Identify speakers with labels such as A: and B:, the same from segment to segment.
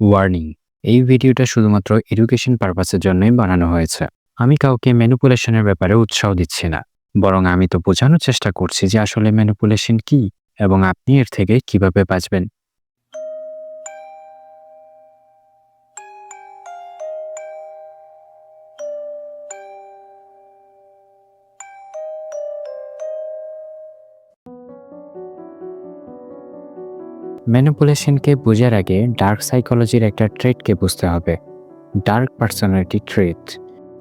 A: Warning এই ভিডিওটা শুধুমাত্র এডুকেশন পারপাসের জন্যই বানানো হয়েছে। আমি কাউকে ম্যানুপুলেশনের ব্যাপারে উৎসাহ দিচ্ছি না। বরং আমি তো বোঝানোর চেষ্টা করছি যে আসলে ম্যানুপুলেশন কি এবং আপনি এর থেকে কীভাবে বাঁচবেন। ম্যানিপুলেশনকে বোঝার আগে ডার্ক সাইকোলজির একটা ট্রেটকে বুঝতে হবে। ডার্ক পার্সোনালিটি ট্রেট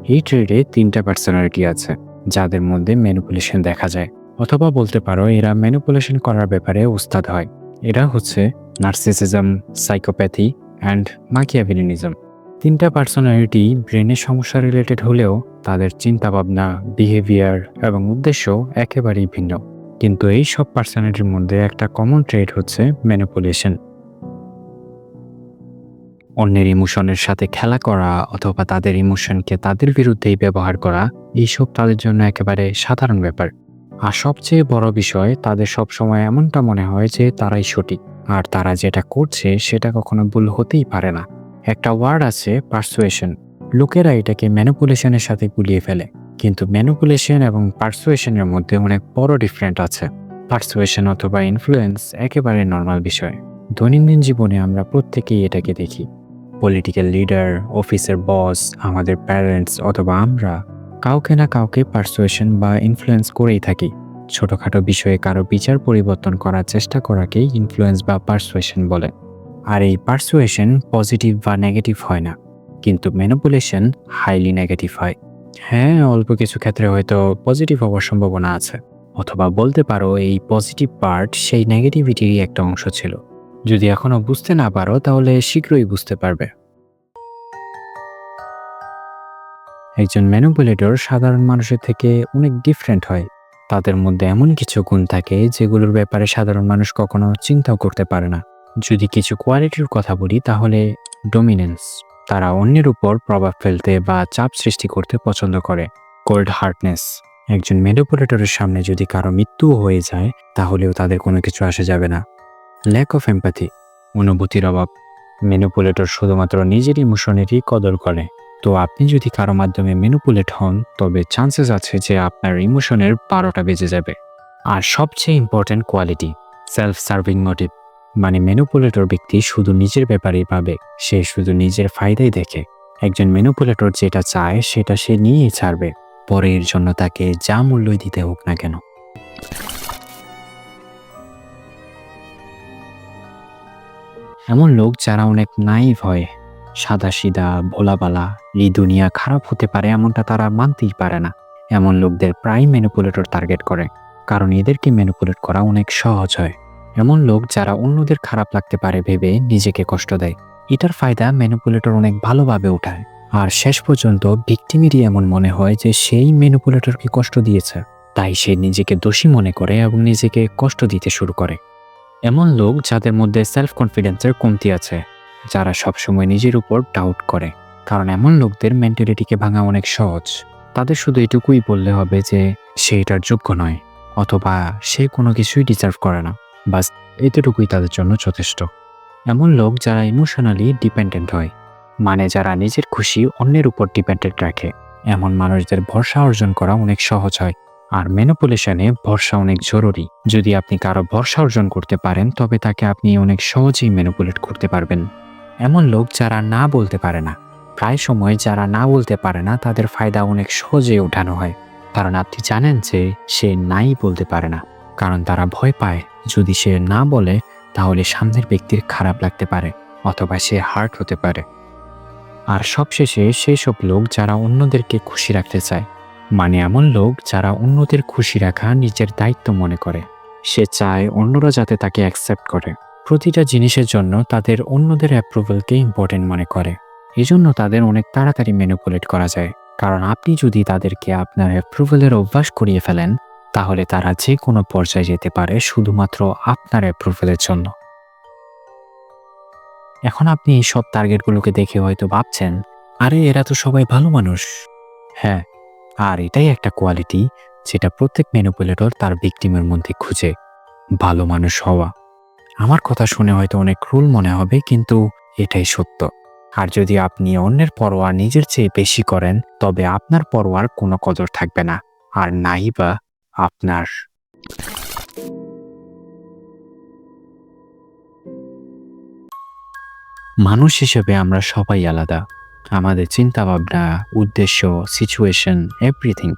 A: এই ট্রেডে তিনটা পার্সোনালিটি আছে, যাদের মধ্যে ম্যানিপুলেশন দেখা যায়। অথবা বলতে পারো, এরা ম্যানিপুলেশন করার ব্যাপারে উস্তাদ হয়। এরা হচ্ছে নার্সিসিজম, সাইকোপ্যাথি অ্যান্ড মাকিয়াভিলিনিজম। তিনটা পার্সোনালিটি ব্রেনের সমস্যা রিলেটেড হলেও তাদের চিন্তাভাবনা, বিহেভিয়ার এবং উদ্দেশ্য একেবারেই ভিন্ন। কিন্তু এই সব পার্সোনালিটির মধ্যে একটা কমন ট্রেড হচ্ছে ম্যানিপুলেশন অন্যের ইমোশনের সাথে খেলা করা অথবা তাদের ইমোশনকে তাদের বিরুদ্ধেই ব্যবহার করা, এইসব তাদের জন্য একেবারে সাধারণ ব্যাপার। আর সবচেয়ে বড় বিষয়, তাদের সবসময় এমনটা মনে হয় যে তারাই সঠিক, আর তারা যেটা করছে সেটা কখনো ভুল হতেই পারে না। একটা ওয়ার্ড আছে পার্সুয়েশন লোকেরা এটাকে ম্যানিপুলেশনের সাথে গুলিয়ে ফেলে। কিন্তু ম্যানিপুলেশন এবং পার্সুয়েশনের মধ্যে অনেক বড় ডিফারেন্ট আছে। পার্সুয়েশন অথবা ইনফ্লুয়েন্স একেবারে নর্মাল বিষয়। দৈনন্দিন জীবনে আমরা প্রত্যেকেই এটাকে দেখি। পলিটিক্যাল লিডার অফিসের বস আমাদের প্যারেন্টস অথবা আমরা কাউকে না কাউকে পার্সুয়েশন বা ইনফ্লুয়েন্স করেই থাকি। ছোটোখাটো বিষয়ে কারও বিচার পরিবর্তন করার চেষ্টা করাকেই ইনফ্লুয়েন্স বা পার্সুয়েশন বলে। আর এই পার্সুয়েশন পজিটিভ বা নেগেটিভ হয় না। কিন্তু ম্যানিপুলেশন হাইলি নেগেটিভ হয়। হ্যাঁ অল্প কিছু ক্ষেত্রে হয়তো পজিটিভ হওয়ার সম্ভাবনা আছে। অথবা বলতে পারো এই পজিটিভ পার্ট সেই নেগেটিভিটিরই একটা অংশ ছিল। যদি এখনও বুঝতে না পারো, তাহলে শীঘ্রই বুঝতে পারবে। একজন ম্যানুপুলেটর সাধারণ মানুষের থেকে অনেক ডিফারেন্ট হয়। তাদের মধ্যে এমন কিছু গুণ থাকে যেগুলোর ব্যাপারে সাধারণ মানুষ কখনো চিন্তাও করতে পারে না। যদি কিছু কোয়ালিটির কথা বলি, তাহলে ডোমিনেন্স তারা অন্যের উপর প্রভাব ফেলতে বা চাপ সৃষ্টি করতে পছন্দ করে। Cold heartness. একজন ম্যানিপুলেটরের সামনে যদি কারও মৃত্যুও হয়ে যায়, তাহলেও তাদের কোনো কিছু আসে যাবে না। ল্যাক অফ এম্প্যাথি অনুভূতির অভাব। ম্যানিপুলেটর শুধুমাত্র নিজের ইমোশনেরই কদর করে। তো আপনি যদি কারও মাধ্যমে ম্যানিপুলেট হন, তবে চান্সেস আছে যে আপনার ইমোশনের বারোটা বেজে যাবে। আর সবচেয়ে important quality. Self serving motive. মানে ম্যানুপুলেটর ব্যক্তি শুধু নিজের ব্যাপারেই পাবে সে শুধু নিজের ফায়দাই দেখে। একজন ম্যানুপুলেটর যেটা চায়, সেটা সে নিয়েই ছাড়বে। পরের জন্য তাকে যা মূল্যই দিতে হোক না কেন। এমন লোক যারা অনেক নাইভ হয় সাদা সিদা ভোলাবালা, এই দুনিয়া খারাপ হতে পারে এমনটা তারা মানতেই পারে না। এমন লোকদের প্রায় ম্যানুপুলেটর টার্গেট করে, কারণ এদেরকে ম্যানুপুলেট করা অনেক সহজ হয়। এমন লোক যারা অন্যদের খারাপ লাগতে পারে ভেবে নিজেকে কষ্ট দেয়। এটার ফায়দা ম্যানুপুলেটর অনেক ভালোভাবে উঠায়। আর শেষ পর্যন্ত ভিক্টিমেরই এমন মনে হয় যে সেই ম্যানুপুলেটরকে কষ্ট দিয়েছে। তাই সে নিজেকে দোষী মনে করে এবং নিজেকে কষ্ট দিতে শুরু করে। এমন লোক যাদের মধ্যে সেলফ কনফিডেন্সের কমতি আছে, যারা সবসময় নিজের উপর ডাউট করে। কারণ এমন লোকদের মেন্টালিটিকে ভাঙা অনেক সহজ। তাদের শুধু এটুকুই বললে হবে যে, সে এটার যোগ্য নয়, অথবা সে কোনো কিছুই ডিজার্ভ করে না। বাস, এতটুকুই তাদের জন্য যথেষ্ট। এমন লোক যারা ইমোশনালি ডিপেন্ডেন্ট হয় মানে যারা নিজের খুশি অন্যের উপর ডিপেন্ডেন্ট রাখে। এমন মানুষদের ভরসা অর্জন করা অনেক সহজ হয়, আর ম্যানুপুলেশনে ভরসা অনেক জরুরি। যদি আপনি কারও ভরসা অর্জন করতে পারেন, তবে তাকে আপনি অনেক সহজেই ম্যানুপুলেট করতে পারবেন। এমন লোক যারা না বলতে পারে না, প্রায় সময় যারা না বলতে পারে না, তাদের ফায়দা অনেক সহজে ওঠানো হয়। কারণ আপনি জানেন যে সে নাই বলতে পারে না, কারণ তারা ভয় পায়। যদি সে না বলে, তাহলে সামনের ব্যক্তির খারাপ লাগতে পারে, অথবা সে হার্ট হতে পারে। আর সবশেষে সেই সব লোক যারা অন্যদেরকে খুশি রাখতে চায় মানে এমন লোক যারা অন্যদের খুশি রাখা নিজের দায়িত্ব মনে করে। সে চায় অন্যরা যাতে তাকে অ্যাকসেপ্ট করে। প্রতিটা জিনিসের জন্য তাদের অন্যদের অ্যাপ্রুভালকে ইম্পর্টেন্ট মনে করে। এজন্য তাদের অনেক তাড়াতাড়ি ম্যানুপুলেট করা যায়। কারণ আপনি যদি তাদেরকে আপনার অ্যাপ্রুভালের অভ্যাস করিয়ে ফেলেন তাহলে তারা যে কোনো পর্যায়ে যেতে পারে শুধুমাত্র আপনার অ্যাপ্রুভালের জন্য। এখন আপনি এই সব টার্গেটগুলোকে দেখে হয়তো ভাবছেন, আরে এরা তো সবাই ভালো মানুষ। হ্যাঁ আর এটাই একটা কোয়ালিটি যেটা প্রত্যেক ম্যানুপুলেটর তার ভিকটিমের মধ্যে খুঁজে, ভালো মানুষ হওয়া। আমার কথা শুনে হয়তো অনেক ক্রুল মনে হবে, কিন্তু এটাই সত্য। আর যদি আপনি অন্যের পরোয়া নিজের চেয়ে বেশি করেন, তবে আপনার পরোয়ার কোনো কদর থাকবে না। আর নাই বা আপনার। মানুষ হিসেবে আমরা সবাই আলাদা। আমাদের চিন্তাভাবনা, উদ্দেশ্য সিচুয়েশন এভরিথিং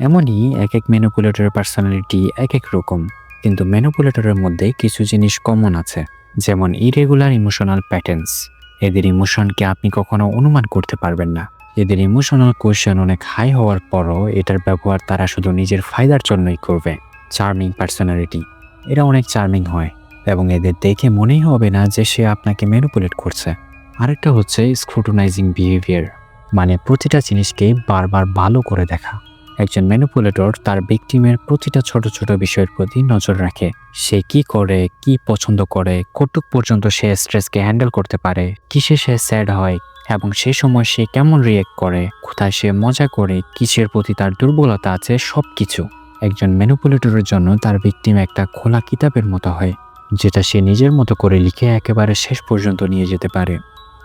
A: এমনই এক এক ম্যানুপুলেটরের পার্সোনালিটি এক এক রকম। কিন্তু ম্যানুপুলেটরের মধ্যে কিছু জিনিস কমন আছে। যেমন ইরেগুলার ইমোশনাল প্যাটার্নস এদের ইমোশনকে আপনি কখনো অনুমান করতে পারবেন না। এদের ইমোশনাল কোয়েশন অনেক হাই হওয়ার পরও এটার ব্যবহার তারা শুধু নিজের ফায়দার জন্যই করবে। চার্মিং পার্সোনালিটি এরা অনেক চার্মিং হয় এবং এদের দেখে মনেই হবে না যে সে আপনাকে ম্যানুপুলেট করছে। আরেকটা হচ্ছে স্ক্রুটনাইজিং বিহেভিয়ার মানে প্রতিটা জিনিসকে বারবার ভালো করে দেখা। একজন ম্যানুপুলেটর তার ভিকটিমের প্রতিটা ছোট ছোট বিষয়ের প্রতি নজর রাখে। সে কি করে, কি পছন্দ করে, কতটুক পর্যন্ত সে স্ট্রেসকে হ্যান্ডেল করতে পারে, কিসে সে স্যাড হয় এবং সে সময় সে কেমন রিয়েক্ট করে, কোথায় সে মজা করে, কিসের প্রতি তার দুর্বলতা আছে সব কিছু একজন ম্যানুপুলেটরের জন্য তার ভিকটিম একটা খোলা কিতাবের মতো হয়, যেটা সে নিজের মতো করে লিখে একেবারে শেষ পর্যন্ত নিয়ে যেতে পারে।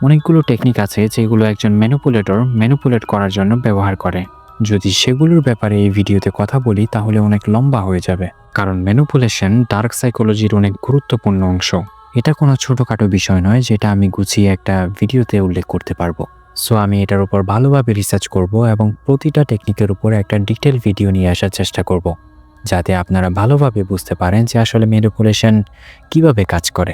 A: অনেকগুলো টেকনিক আছে যেগুলো একজন ম্যানুপুলেটর ম্যানুপুলেট করার জন্য ব্যবহার করে। যদি সেগুলোর ব্যাপারে এই ভিডিওতে কথা বলি, তাহলে অনেক লম্বা হয়ে যাবে, কারণ ম্যানুপুলেশন ডার্ক সাইকোলজির অনেক গুরুত্বপূর্ণ অংশ। এটা কোনো ছোটোখাটো বিষয় নয়, যেটা আমি গুছিয়ে একটা ভিডিওতে উল্লেখ করতে পারব। সো আমি এটার উপর ভালোভাবে রিসার্চ করব এবং প্রতিটা টেকনিকের উপর একটা ডিটেল ভিডিও নিয়ে আসার চেষ্টা করব, যাতে আপনারা ভালোভাবে বুঝতে পারেন যে আসলে মেডিকুলেশন কীভাবে কাজ করে।